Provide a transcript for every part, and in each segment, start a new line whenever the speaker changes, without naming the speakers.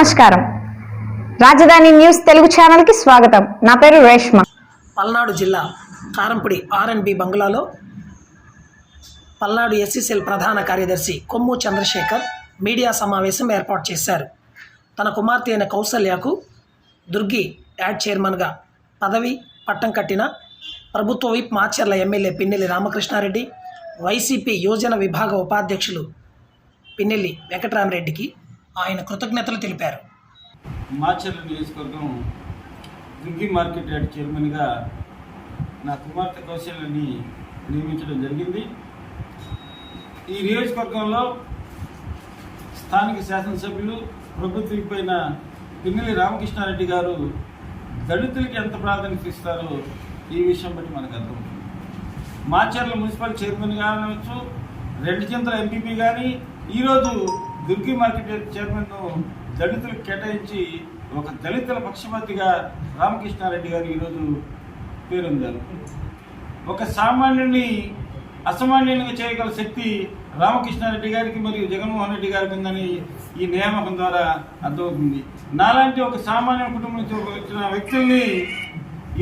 నమస్కారం. రాజధాని న్యూస్ తెలుగు ఛానల్కి స్వాగతం. నా పేరు రేష్మ.
పల్నాడు జిల్లా కారంపూడి ఆర్ఎన్బి బంగ్లాలో పల్నాడు ఎస్సీసీఎల్ ప్రధాన కార్యదర్శి కొమ్ము చంద్రశేఖర్ మీడియా సమావేశం ఏర్పాటు చేశారు. తన కుమార్తె అయిన కౌసల్యకు దుర్గి యాడ్ చైర్మన్గా పదవి పట్టం కట్టిన ప్రభుత్వ whip Macherla MLA Pinnelli Ramakrishna Reddy YCP Yojana విభాగ ఉపాధ్యక్షులు పిన్నెల్లి వెంకటరామరెడ్డికి ఆయన కృతజ్ఞతలు తెలిపారు.
మాచర్ల నియోజకవర్గం దుగ్గి మార్కెట్ యార్డ్ చైర్మన్గా నా కుమార్తె కౌశల్యని నియమించడం జరిగింది. ఈ నియోజకవర్గంలో స్థానిక శాసనసభ్యులు ప్రభుత్వం పైన పిన్నెల్లి రామకృష్ణారెడ్డి గారు దళితులకి ఎంత ప్రాధాన్యత ఇస్తారో ఈ విషయం బట్టి మనకు అర్థమవుతుంది. మాచర్ల మున్సిపల్ చైర్మన్ కావచ్చు రెండు చింతల ఎంపీపీ కానీ ఈరోజు దుర్గి మార్కెట్ యార్డ్ చైర్మన్ను దళితులకు కేటాయించి ఒక దళితుల పక్షపాతిగా రామకృష్ణారెడ్డి గారు ఈరోజు పేరొందారు. ఒక సామాన్యుని అసామాన్యునిగా చేయగల శక్తి రామకృష్ణారెడ్డి గారికి మరియు జగన్మోహన్ రెడ్డి గారికి ఉందని ఈ నియామకం ద్వారా అర్థమవుతుంది. నాలాంటి ఒక సామాన్య కుటుంబం నుంచి వచ్చిన వ్యక్తుల్ని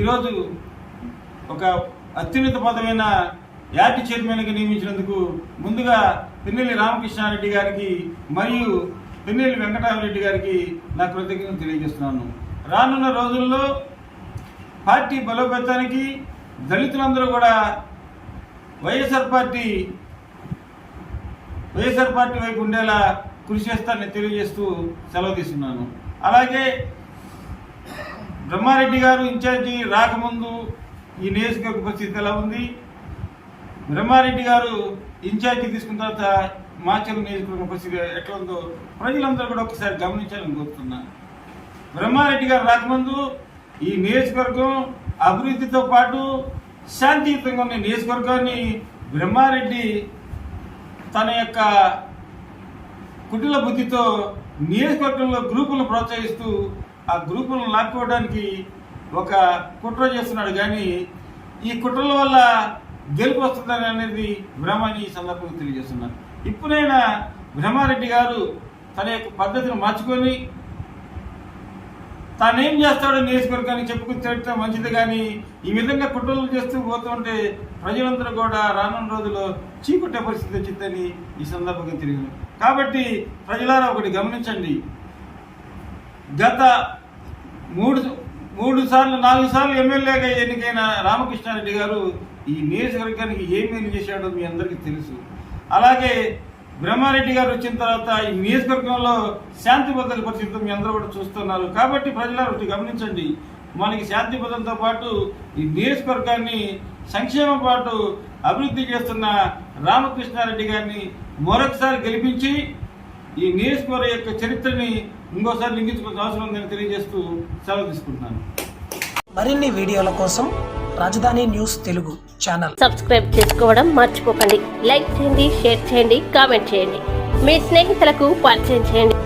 ఈరోజు ఒక అత్యున్నత పదమైన యాటి చైర్మన్గా నియమించినందుకు ముందుగా తిన్నెల్లి రామకృష్ణారెడ్డి గారికి మరియు తిన్నెల్లి వెంకటరామరెడ్డి గారికి నా కృతజ్ఞతలు తెలియజేస్తున్నాను. రానున్న రోజుల్లో పార్టీ బలోపేతానికి దళితులందరూ కూడా వైఎస్ఆర్ పార్టీ వైఎస్ఆర్ పార్టీ వైపు ఉండేలా కృషి చేస్తానని తెలియజేస్తూ సెలవు తీసుకున్నాను అలాగే బ్రహ్మారెడ్డి గారు ఇన్ఛార్జి రాకముందు ఈ నియోజకవర్గ పరిస్థితి ఎలా ఉంది? బ్రహ్మారెడ్డి గారు ఇన్ఛార్జి తీసుకున్న తర్వాత మాచర్ నియోజకవర్గం పరిస్థితి ఎట్లా ఉందో ప్రజలందరూ కూడా ఒకసారి గమనించాలని కోరుతున్నా. బ్రహ్మారెడ్డి గారు రాకముందు ఈ నియోజకవర్గం అభివృద్ధితో పాటు శాంతియుతంగా ఉన్న నియోజకవర్గాన్ని బ్రహ్మారెడ్డి తన యొక్క కుటిల బుద్ధితో నియోజకవర్గంలో గ్రూపులను ప్రోత్సహిస్తూ ఆ గ్రూపులను లాక్కోవడానికి ఒక కుట్ర చేస్తున్నాడు. కానీ ఈ కుట్రల వల్ల గెలుపు వస్తుందని అనేది బ్రహ్మని ఈ సందర్భంగా తెలియజేస్తున్నాను ఇప్పుడైనా బ్రహ్మారెడ్డి గారు తన యొక్క పద్ధతిని మార్చుకొని తానేం చేస్తాడో నియోజకవర్గానికి చెప్పుకుని తిరిగితే మంచిది కానీ ఈ విధంగా కుట్రలు చేస్తూ పోతుంటే ప్రజలందరూ కూడా రానున్న రోజుల్లో చీకుట్టే పరిస్థితి వచ్చిందని ఈ సందర్భంగా తెలియదు కాబట్టి ప్రజలారా ఒకటి గమనించండి. గత మూడు మూడు సార్లు నాలుగు సార్లు ఎమ్మెల్యేగా ఎన్నికైన రామకృష్ణారెడ్డి గారు ఈ నియోజకవర్గానికి ఏమేమి చేశాడో మీ అందరికీ తెలుసు. అలాగే బ్రహ్మారెడ్డి గారు వచ్చిన తర్వాత ఈ నియోజకవర్గంలో శాంతి భద్రతల పరిస్థితి మీ అందరూ కూడా చూస్తున్నారు. కాబట్టి ప్రజలు గమనించండి. మనకి శాంతి భద్రతతో పాటు ఈ నియోజకవర్గాన్ని సంక్షేమం పాటు అభివృద్ధి చేస్తున్న రామకృష్ణారెడ్డి గారిని మరొకసారి గెలిపించి ఈ నియోజకవర్గ యొక్క చరిత్రని ఇంకోసారి లింగించుకోవాల్సిన అవసరం ఉందని తెలియజేస్తూ సెలవు తీసుకుంటున్నాను.
మరిన్ని వీడియోల కోసం రాజధాని న్యూస్ తెలుగు ఛానల్.
సబ్స్క్రైబ్ చేసుకోవడం మర్చిపోకండి. లైక్ చేయండి షేర్ చేయండి కామెంట్ చేయండి. మీ స్నేహితులకు పరిచయం చేయండి.